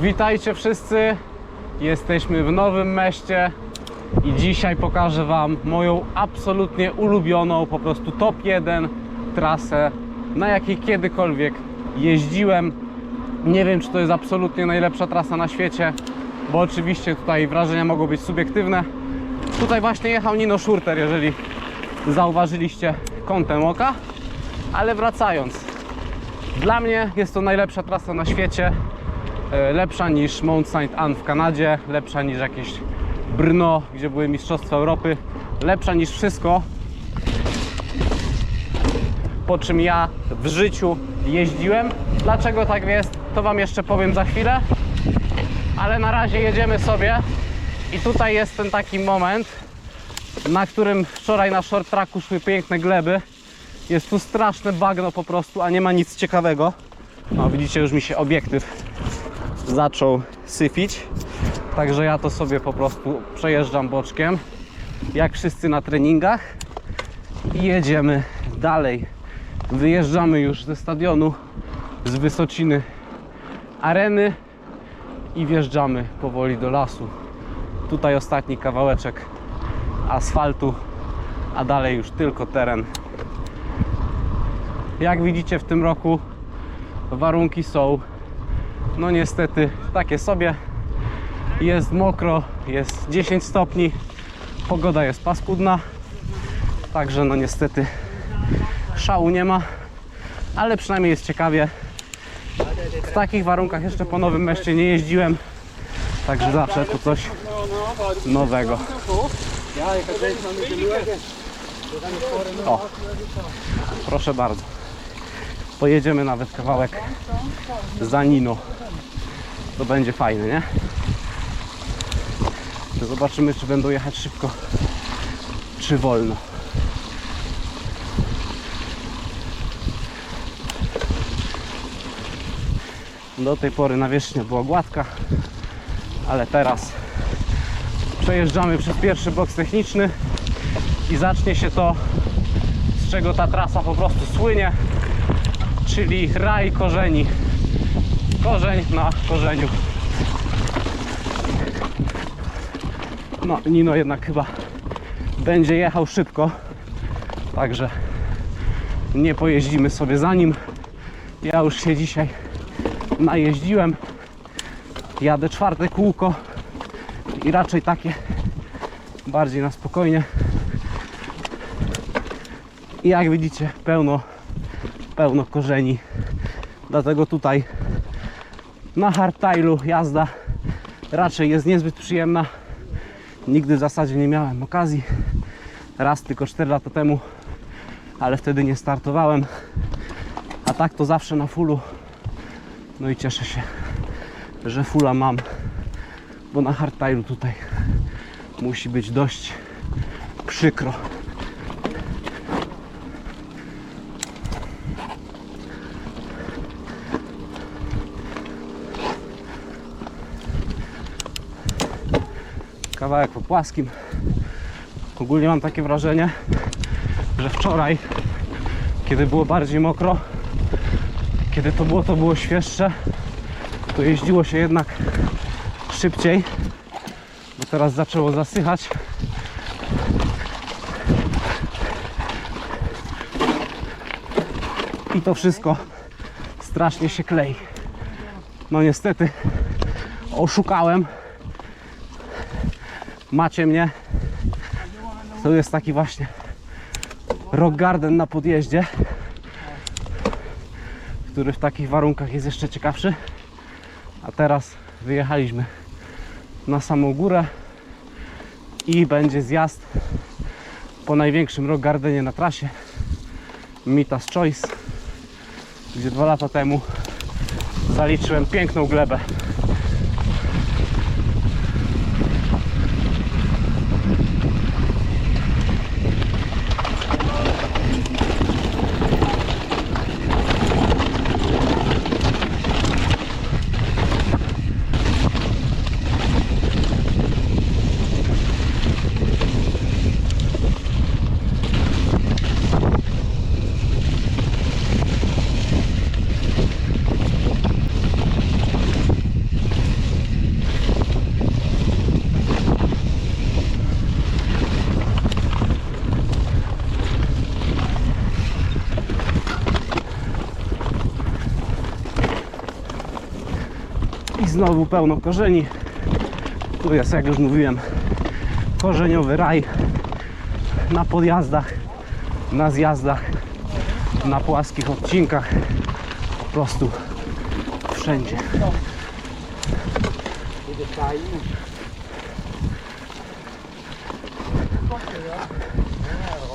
Witajcie wszyscy. Jesteśmy w Nowym Meście i dzisiaj pokażę Wam moją absolutnie ulubioną, po prostu top 1 trasę, na jakiej kiedykolwiek jeździłem. Nie wiem, czy to jest absolutnie najlepsza trasa na świecie, bo oczywiście tutaj wrażenia mogą być subiektywne. Tutaj właśnie jechał Nino Schurter, jeżeli zauważyliście kątem oka. Ale wracając, dla mnie jest to najlepsza trasa na świecie. E, Lepsza niż Mount Saint Anne w Kanadzie, lepsza niż jakieś Brno, gdzie były Mistrzostwa Europy, lepsza niż wszystko, po czym ja w życiu jeździłem. Dlaczego tak jest, to Wam jeszcze powiem za chwilę. Ale na razie jedziemy sobie i tutaj jest ten taki moment, na którym wczoraj na short tracku szły piękne gleby. Jest tu straszne bagno po prostu, a nie ma nic ciekawego. No widzicie, już mi się obiektyw zaczął syfić. Także ja to sobie po prostu przejeżdżam boczkiem, jak wszyscy na treningach. I jedziemy dalej. Wyjeżdżamy już ze stadionu, z Wysociny Areny i wjeżdżamy powoli do lasu. Tutaj ostatni kawałeczek asfaltu, a dalej już tylko teren. Jak widzicie w tym roku warunki są no niestety takie sobie. Jest mokro, jest 10 stopni, pogoda jest paskudna, także no niestety szału nie ma, ale przynajmniej jest ciekawie. W takich warunkach jeszcze po Nowym Mieście nie jeździłem, także zawsze to coś nowego. O, proszę bardzo. Pojedziemy nawet kawałek za Nino. To będzie fajne, nie? Zobaczymy, czy będą jechać szybko, czy wolno. Do tej pory nawierzchnia była gładka, ale teraz przejeżdżamy przez pierwszy boks techniczny i zacznie się to, z czego ta trasa po prostu słynie, czyli raj korzeni. Korzeń na korzeniu. No, Nino jednak chyba będzie jechał szybko, także nie pojeździmy sobie za nim. Ja już się dzisiaj najeździłem. Jadę czwarte kółko i raczej takie bardziej na spokojnie. I jak widzicie, pełno, pełno korzeni. Dlatego tutaj na hardtailu jazda raczej jest niezbyt przyjemna. Nigdy w zasadzie nie miałem okazji. Raz tylko 4 lata temu, ale wtedy nie startowałem. A tak to zawsze na fullu. No i cieszę się, że fulla mam, bo na hardtailu tutaj musi być dość przykro. Kawałek po płaskim. Ogólnie mam takie wrażenie, że wczoraj, kiedy było bardziej mokro, kiedy to było, to było świeższe, to jeździło się jednak szybciej, bo teraz zaczęło zasychać. I to wszystko strasznie się klei. No niestety oszukałem macie mnie. To jest taki właśnie rock garden na podjeździe, który w takich warunkach jest jeszcze ciekawszy. A teraz wyjechaliśmy na samą górę i będzie zjazd po największym rock gardenie na trasie Mitas Choice, gdzie dwa lata temu zaliczyłem piękną glebę. Znowu pełno korzeni. Tu jest, jak już mówiłem, korzeniowy raj na podjazdach, na zjazdach, na płaskich odcinkach, po prostu wszędzie.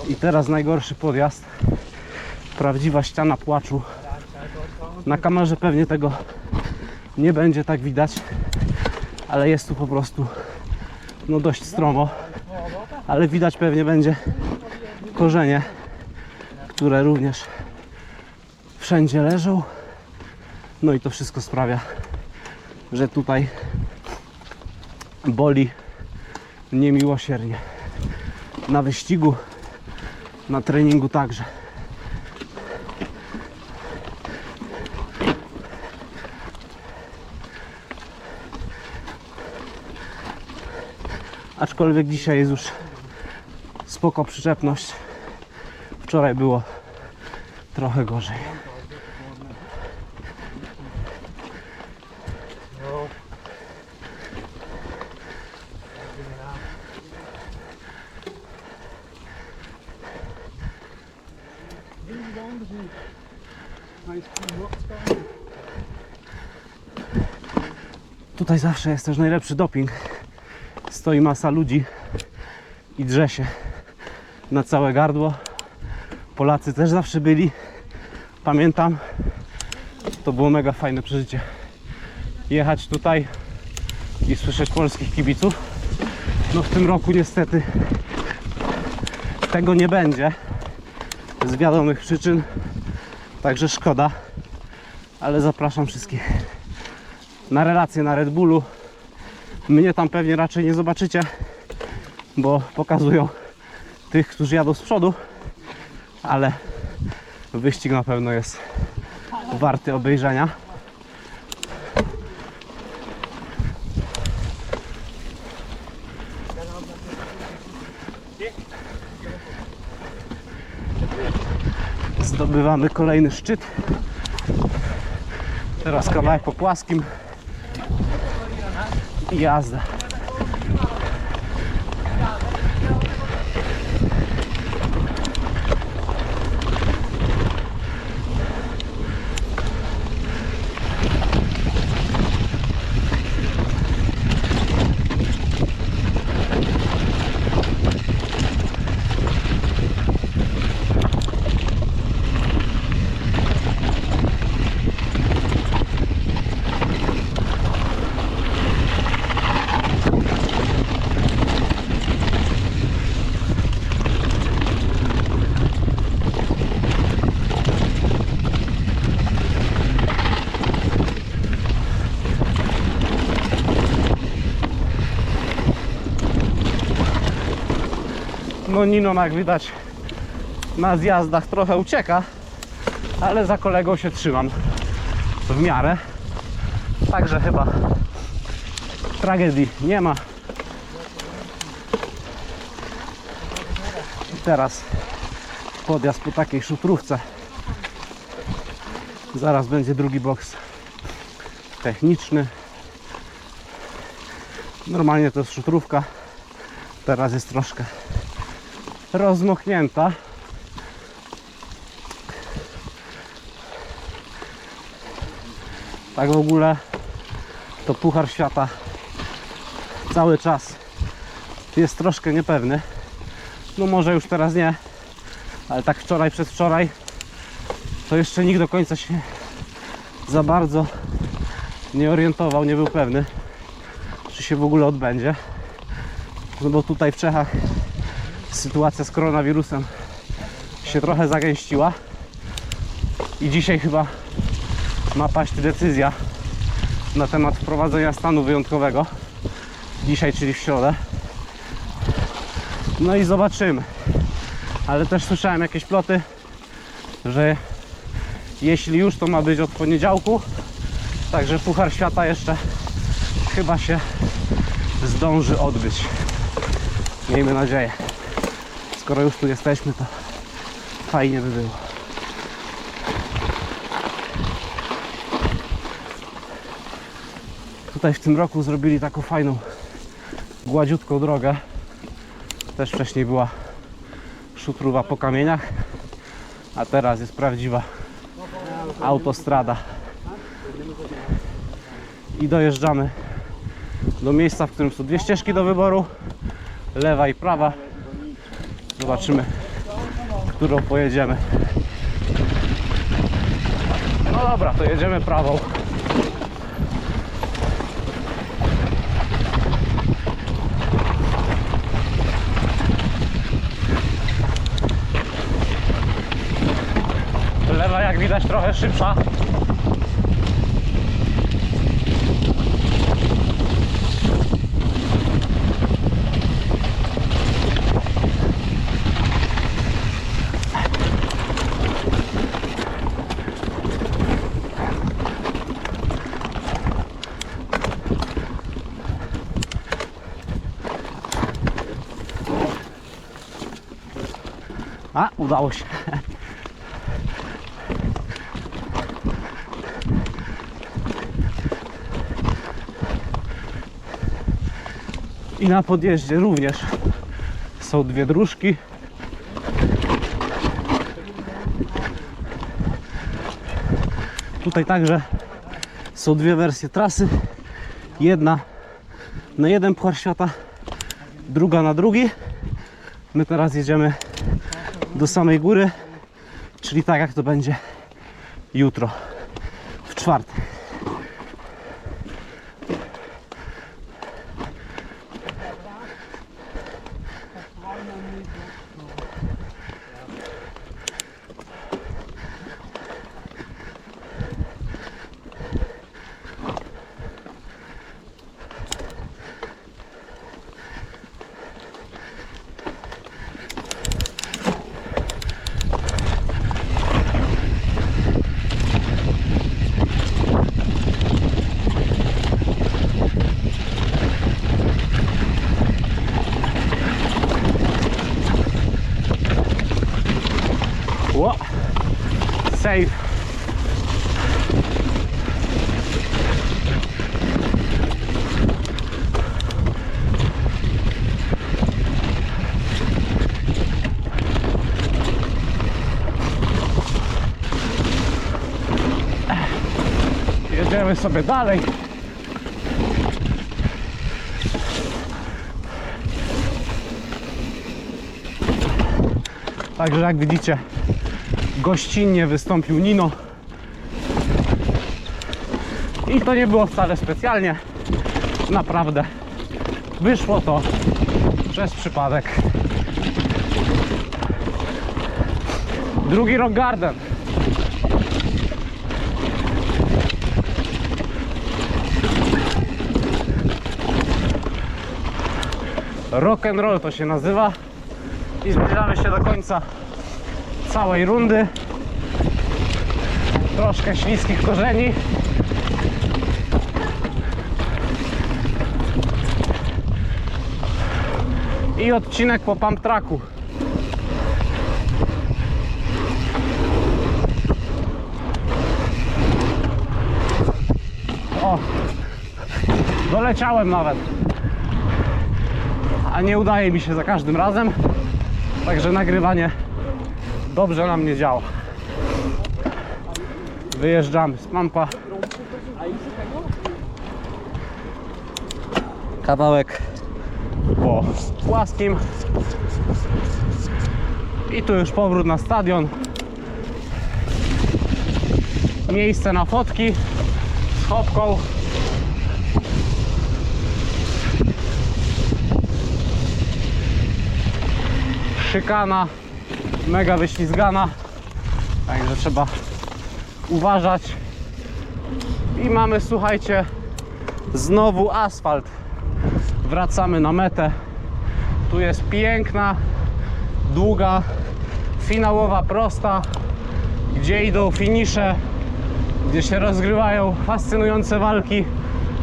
I teraz najgorszy podjazd. Prawdziwa ściana płaczu. Na kamerze pewnie tego nie będzie tak widać, ale jest tu po prostu no dość stromo. Ale widać pewnie będzie korzenie, które również wszędzie leżą. No i to wszystko sprawia, że tutaj boli niemiłosiernie. Na wyścigu, na treningu także. Aczkolwiek dzisiaj jest już spoko przyczepność. Wczoraj było trochę gorzej. Tutaj zawsze jest też najlepszy doping. Stoi masa ludzi i drze się na całe gardło. Polacy też zawsze byli. Pamiętam, to było mega fajne przeżycie. Jechać tutaj i słyszeć polskich kibiców. No w tym roku niestety tego nie będzie z wiadomych przyczyn. Także szkoda, ale zapraszam wszystkich na relacje na Red Bullu. Mnie tam pewnie raczej nie zobaczycie, bo pokazują tych, którzy jadą z przodu, ale wyścig na pewno jest warty obejrzenia. Zdobywamy kolejny szczyt. Teraz kawałek po płaskim i jazda. No Nino jak widać na zjazdach trochę ucieka, ale za kolegą się trzymam w miarę. Także chyba tragedii nie ma. I teraz podjazd po takiej szutrówce. Zaraz będzie drugi boks techniczny. Normalnie to jest szutrówka. Teraz jest troszkę rozmochnięta. Tak w ogóle to Puchar Świata cały czas jest troszkę niepewny. No może już teraz nie, ale tak wczoraj, przedwczoraj to jeszcze nikt do końca się za bardzo nie orientował, nie był pewny, czy się w ogóle odbędzie. No bo tutaj w Czechach sytuacja z koronawirusem się trochę zagęściła i dzisiaj chyba ma paść decyzja na temat wprowadzenia stanu wyjątkowego. Dzisiaj, czyli w środę. No i zobaczymy. Ale też słyszałem jakieś ploty, że jeśli już to ma być od poniedziałku, także Puchar Świata jeszcze chyba się zdąży odbyć. Miejmy nadzieję. Skoro już tu jesteśmy, to fajnie by było. Tutaj w tym roku zrobili taką fajną, gładziutką drogę. Też wcześniej była szutruwa po kamieniach, a teraz jest prawdziwa autostrada. I dojeżdżamy do miejsca, w którym są dwie ścieżki do wyboru, lewa i prawa. Zobaczymy, którą pojedziemy. No dobra, to jedziemy prawą. Lewa jak widać trochę szybsza. Udało się. I na podjeździe również są dwie dróżki. Tutaj także są dwie wersje trasy. Jedna na jeden puchar świata, druga na drugi. My teraz jedziemy do samej góry, czyli tak jak to będzie jutro, w czwartek. Ło! Safe. Jedziemy sobie dalej. Także jak widzicie, gościnnie wystąpił Nino. I to nie było wcale specjalnie. Naprawdę. Wyszło to przez przypadek. Drugi Rock Garden. Rock and roll to się nazywa. I zbliżamy się do końca całej rundy. Troszkę śliskich korzeni. I odcinek po pump tracku. O! Doleciałem nawet. A nie udaje mi się za każdym razem. Także nagrywanie dobrze nam nie działa. Wyjeżdżamy z pampa. Kawałek po płaskim. I tu już powrót na stadion. Miejsce na fotki z chopką. Szykana mega wyślizgana, także trzeba uważać. I mamy, słuchajcie, znowu asfalt. Wracamy na metę. Tu jest piękna, długa, finałowa prosta, gdzie idą finisze, gdzie się rozgrywają fascynujące walki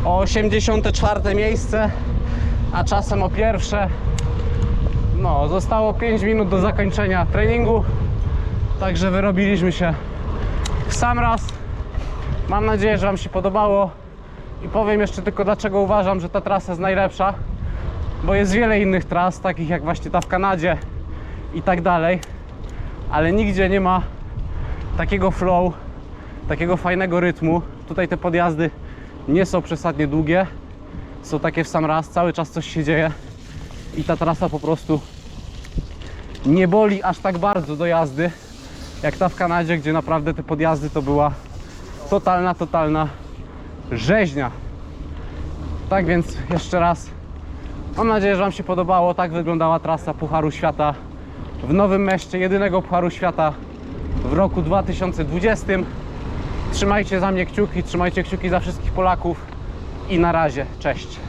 o 84 miejsce, a czasem o pierwsze. No, zostało 5 minut do zakończenia treningu, także wyrobiliśmy się w sam raz. Mam nadzieję, że Wam się podobało I powiem jeszcze tylko dlaczego uważam, że ta trasa jest najlepsza. Bo jest wiele innych tras, takich jak właśnie ta w Kanadzie i tak dalej. Ale nigdzie nie ma takiego flow, takiego fajnego rytmu. Tutaj te podjazdy nie są przesadnie długie. Są takie w sam raz, cały czas coś się dzieje. I ta trasa po prostu nie boli aż tak bardzo do jazdy, jak ta w Kanadzie, gdzie naprawdę te podjazdy to była totalna, totalna rzeźnia. Tak więc jeszcze raz mam nadzieję, że Wam się podobało. Tak wyglądała trasa Pucharu Świata w Nowym Mieście, jedynego Pucharu Świata w roku 2020. Trzymajcie za mnie kciuki, trzymajcie kciuki za wszystkich Polaków i na razie, cześć.